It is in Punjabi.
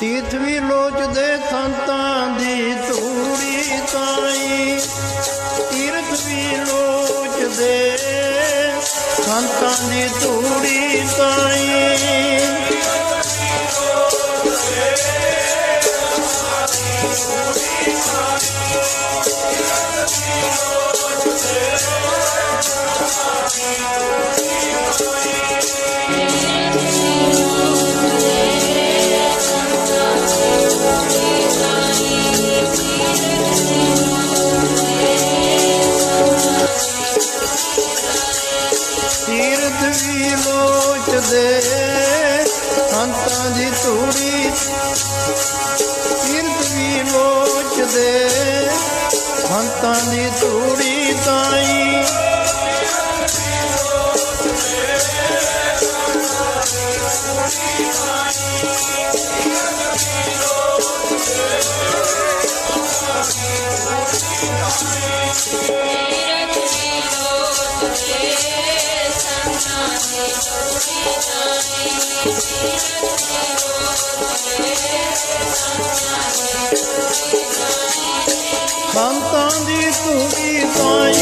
ਤੀਰਥ ਵੀ ਲੋਚਦੇ ਸੰਤਾਂ ਦੀ ਧੂੜੀ ਤਾਈ। ਤੀਰਥ ਵੀ ਲੋਚਦੇ ਸੰਤਾਂ ਦੀ ਧੂੜੀ ਤੀਰਥ ਵੀ ਲੋਚਦੇ ਸੰਤਾਂ ਦੀ ਧੂੜੀ। ਤੀਰਥ ਵੀ ਲੋਚਦੇ ਸੰਤਾਂ ਦੀ ਧੂੜੀ ਤਾਈ। ਸੰਤਾਂ ਦੀ ਧੂੜੀ ਤਾਈ